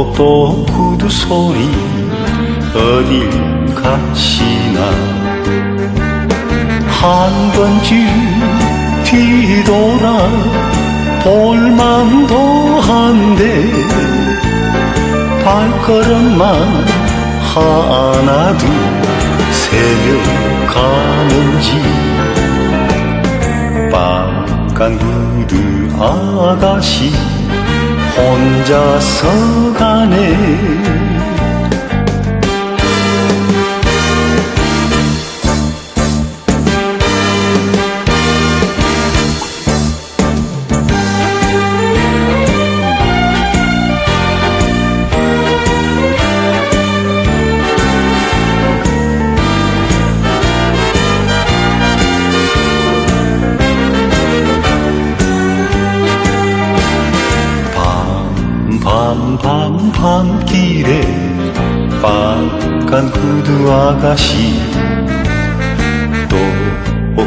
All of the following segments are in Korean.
똑똑똑 구두 소리 어딜 가시나. 한 번쯤 뒤돌아 볼만도 한데 발걸음만 하나 둘 새벽 가는지. 빨간 구두 아가씨 혼자서 가네 밤밤밤 밤길에 빨간 구두 아가씨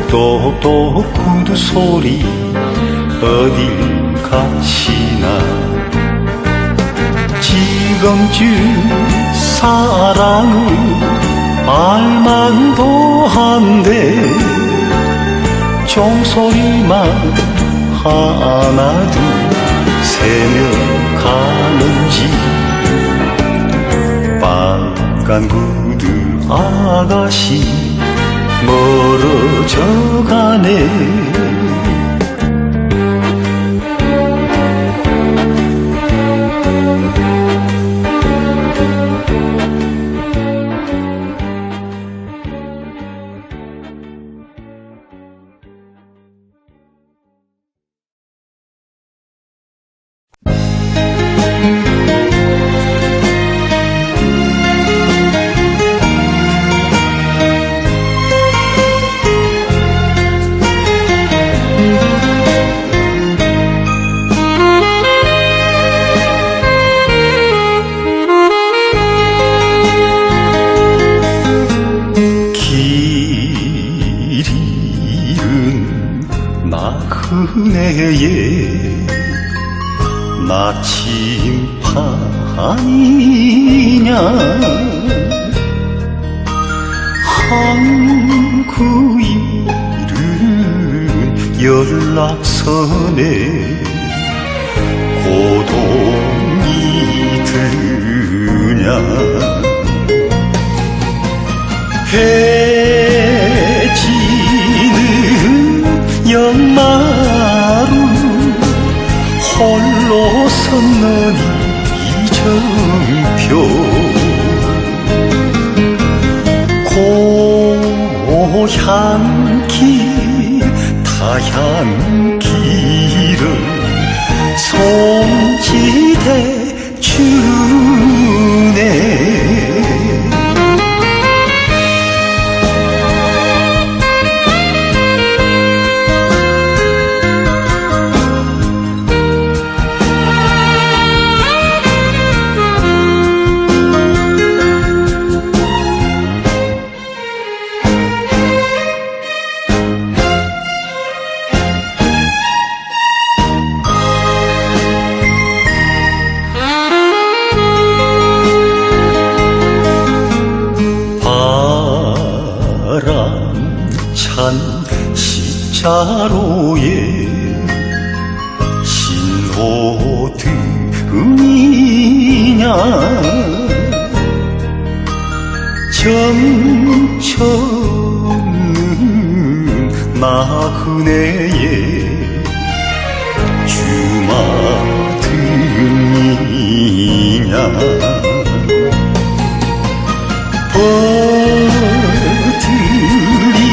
똑똑똑 구두 소리 어딜 가시나. 지금쯤 사랑을 알만도 한데 종소리만 하나 둘 새며 가는지. 빨간 구두 아가씨 멀어져 가네 나침판이냐? 항구 잃은 연락선에 고동이 드냐? 해지는 연마루 홀로 섰는 이정표. 고향길 타향길을 손짓해 주 정처는 나그네의 주마등이냐. 버들이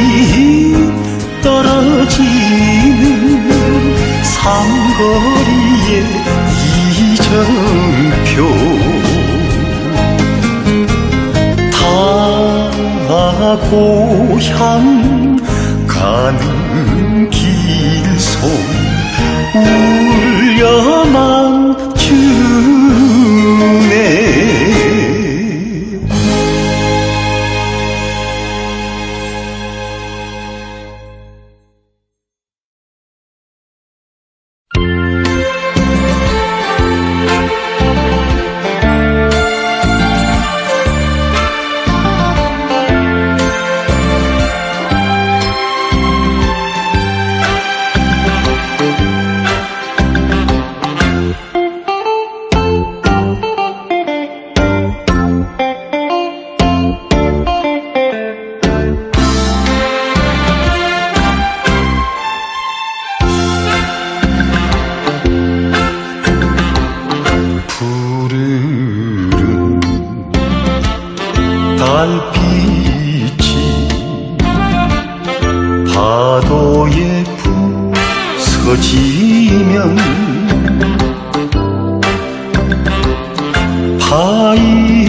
떨어지는 삼거 다 고향 가 달빛이 파도에 부서지면 파이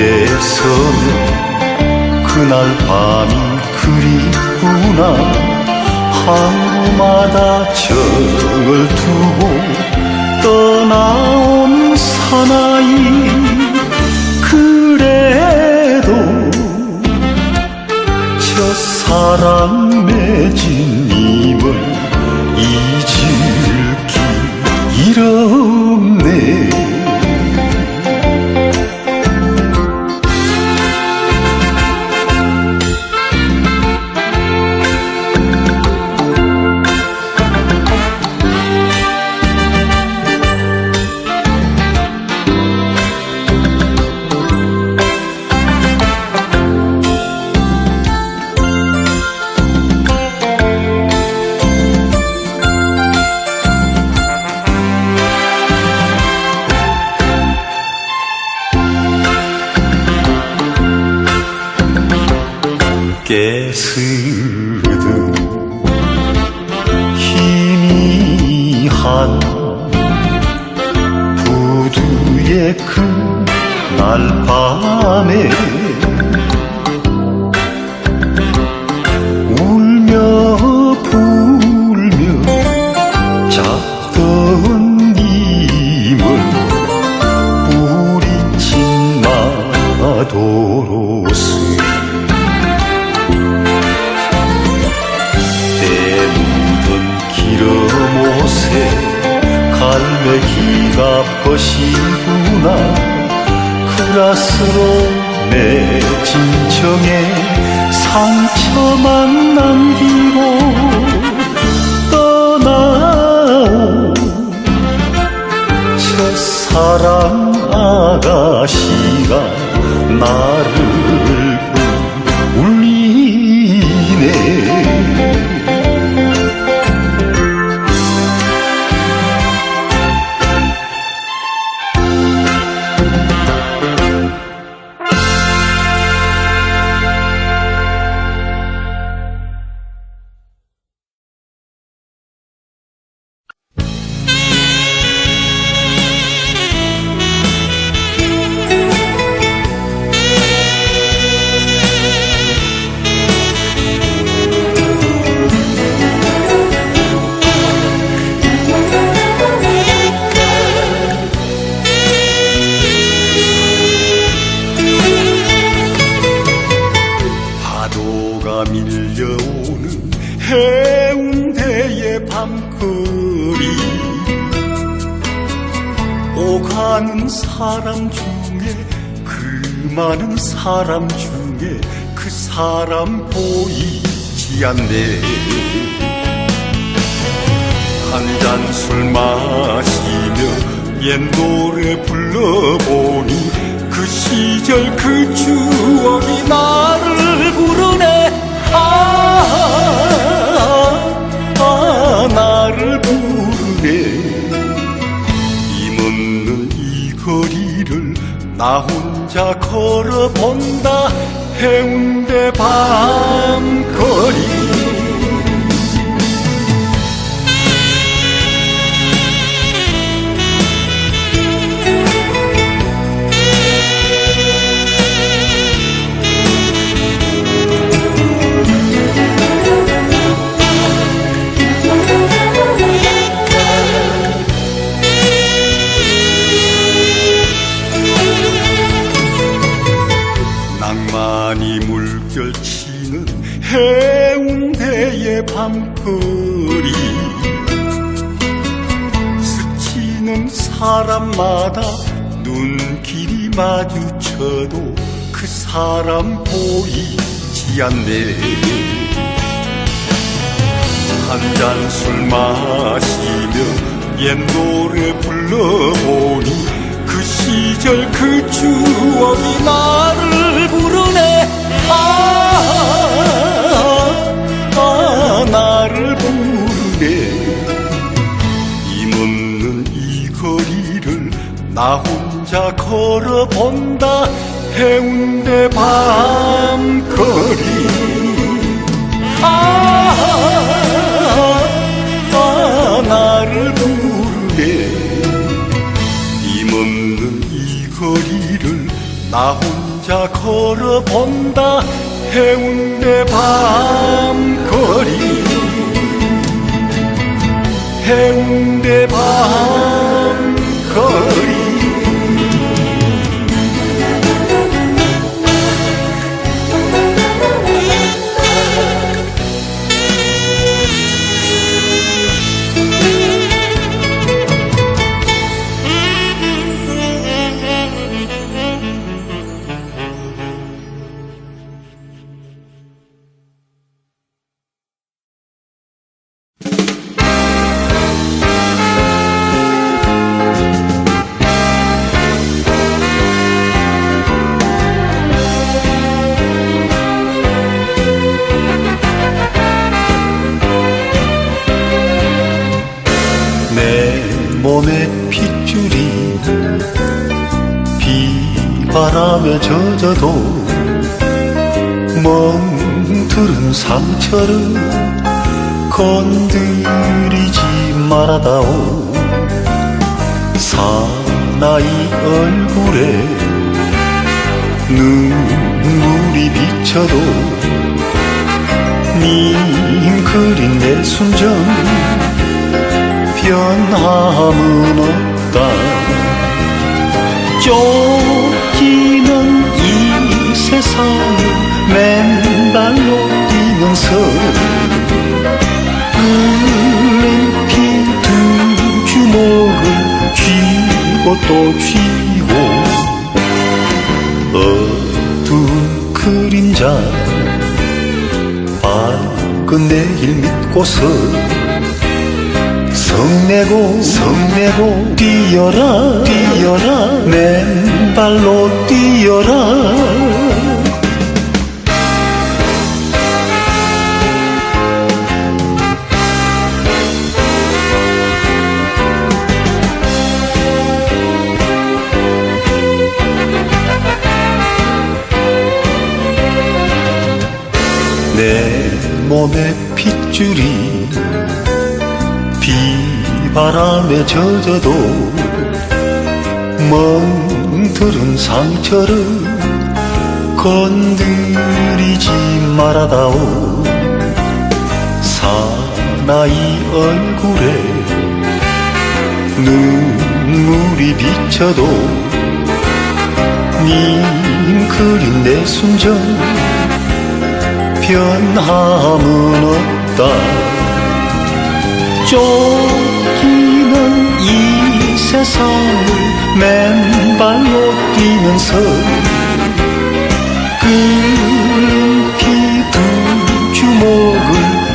기대서면 그날 밤이 그립구나. 하루마다 정을 두고 떠나온 사나이. 그래도 첫사랑 맺은 깨스든 희미한 부두의 그날 밤에 그라스로 내 진정에 상처만 남기고 떠나오 첫사랑 아가씨가 나를 사람 중에 그 사람 보이지 않네. 한 잔 술 마시며 옛 노래 불러보니 그 시절 그 추억이 나를 부르네 혼자 걸어본다. 해운대 밤 해운대의 밤거리 스치는 사람마다 눈길이 마주쳐도 그 사람 보이지 않네. 한 잔 술 마시며 옛 노래 불러보니 그 시절 그 추억이 나를 부르네. 아, 아 나를 부르네. 힘없는 이 거리를 나 혼자 걸어본다. 해운대 밤거리. 아, 아 나를 부르네. 힘없는 이 거리를 나 혼자 걸어본다 해운대 밤거리. 해운대 밤 상처를 건드리지 말아다오. 사나이 얼굴에 눈물이 비쳐도 님 그린 내 순정 변함은 없다 서 끓는 피두 주먹을 쥐고 또 쥐고 어두운 그림자 밝은 내일 믿고서 성내고 성내고 뛰어라 뛰어라 맨발로 뛰어라 몸에 핏줄이 비바람에 젖어도 멍들은 상처를 건드리지 말아다오. 사나이 얼굴에 눈물이 비쳐도 님 그린 내 순정 변함은 없다. 쫓기는 이 세상을 맨발로 뛰면서 끓는 피두 주먹을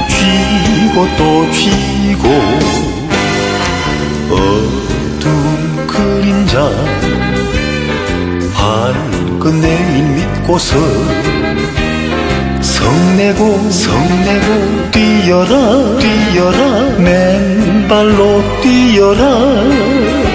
쥐고 또 쥐고 어두운 그림자 밝은 내일 믿고서 성내고 성내고 뛰어라 뛰어라. 맨발로 뛰어라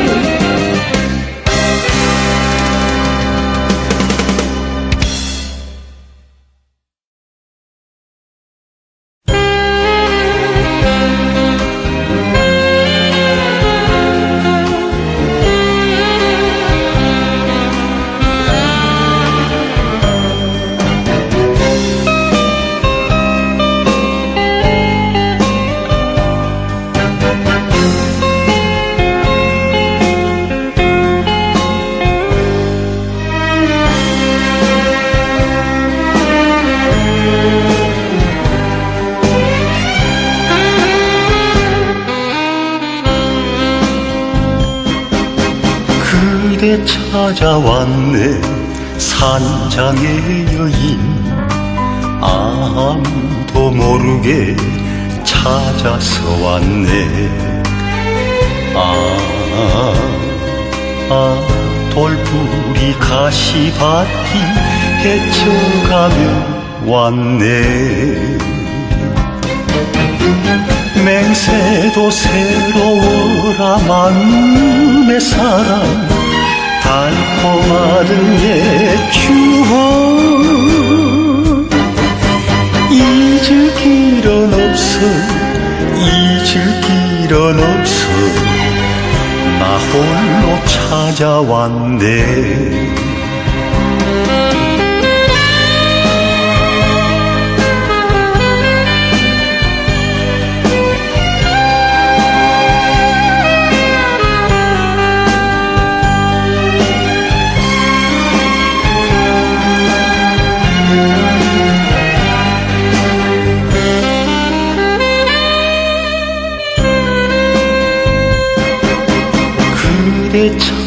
찾아왔네. 산장의 여인. 아무도 모르게 찾아서 왔네. 아, 아, 돌부리 가시밭길 헤쳐가며 왔네. 맹세도 새로워라 마음의 사랑 달콤하던 옛 추억. 잊을 길은 없어 잊을 길은 없어. 나 홀로 찾아왔네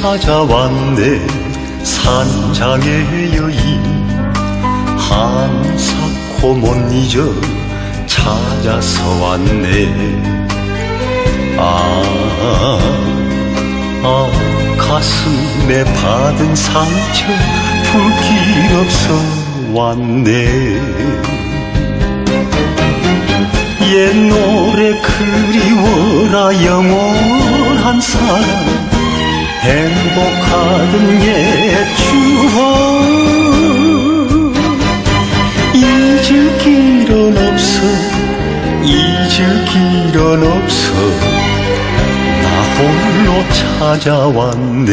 찾아왔네. 산장의 여인. 한사코 못 잊어 찾아서 왔네. 아, 아 가슴에 받은 상처 불길 없어 왔네. 옛 노래 그리워라 영원한 사랑 행복하던 옛 추억. 잊을 길은 없어 잊을 길은 없어. 나 홀로 찾아왔네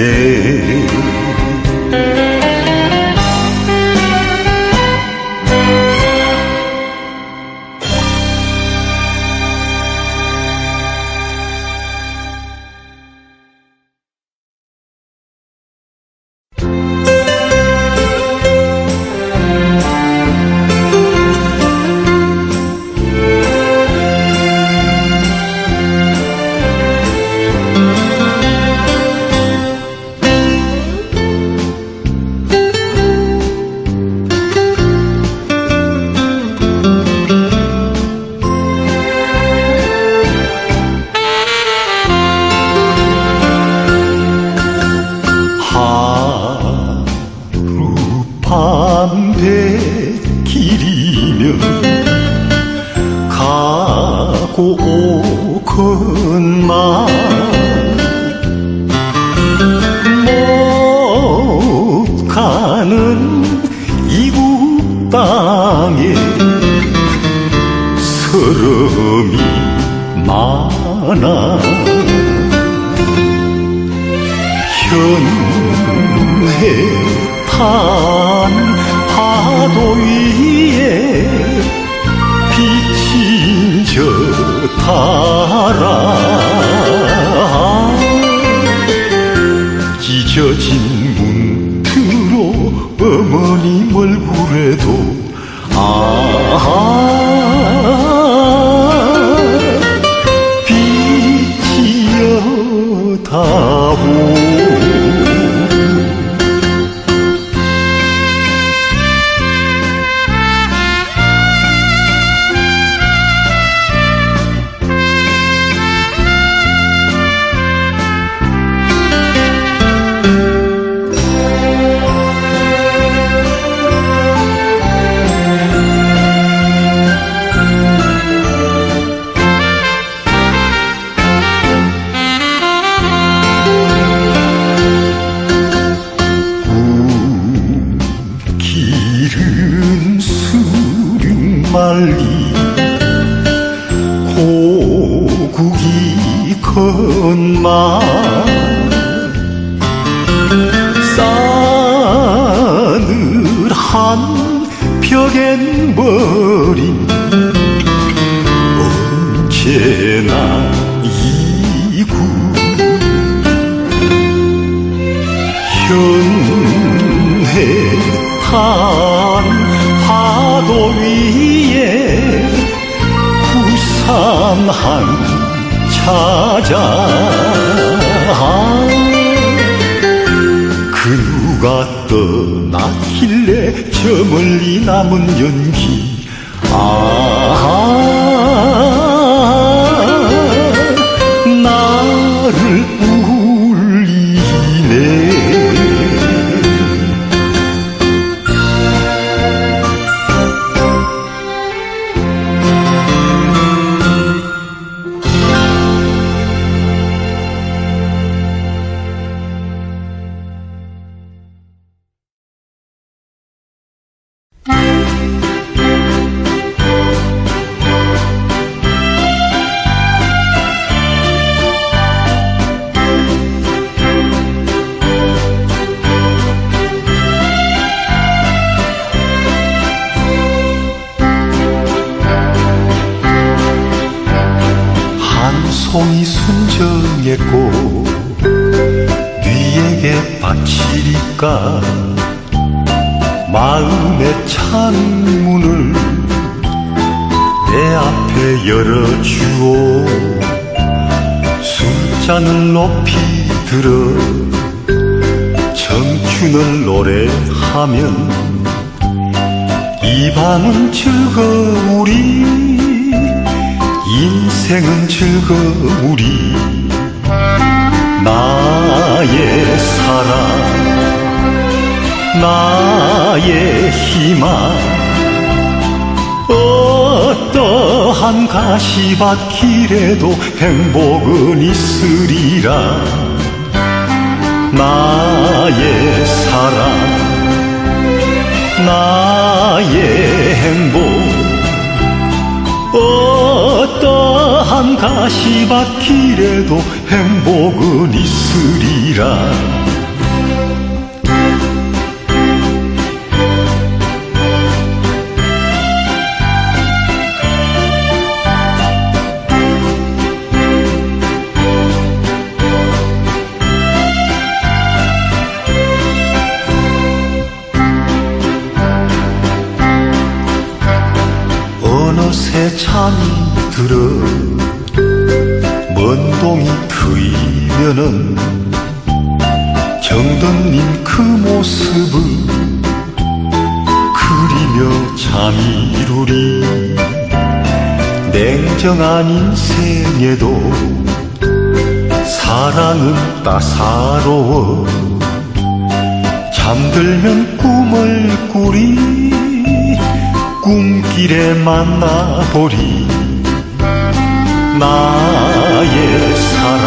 위에 비친 저 타라. 찢어진 문틈으로 어머님 얼굴에도 파도 위에 부산항 찾아. 그 누가 떠났길래 저 멀리 남은 연기? 아 바치리까 마음의 창문을 내 앞에 열어주오 술잔을 높이 들어 청춘을 노래하면 이 밤은 즐거우리 인생은 즐거우리 나의 희망. 어떠한 가시밭길에도 행복은 있으리라. 나의 사랑 나의 행복. 어떠한 가시밭길에도 행복은 있으리라 잠이 들어. 먼 동이 트이면은 정든님 그 모습을 그리며 잠이 이루리. 냉정한 인생에도 사랑은 따사로워. 잠들면 꿈을 꾸리 꿈길에 만나보리. 나의 사랑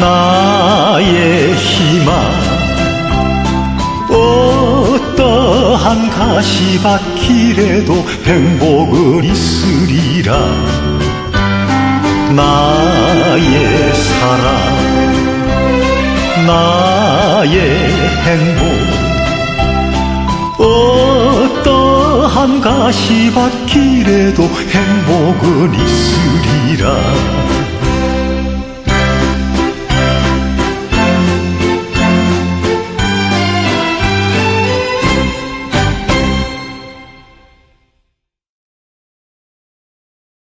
나의 희망. 어떠한 가시밭길에도 행복은 있으리라. 나의 사랑 나의 행복 어떠한 가시밭길에도 행복은 있으리라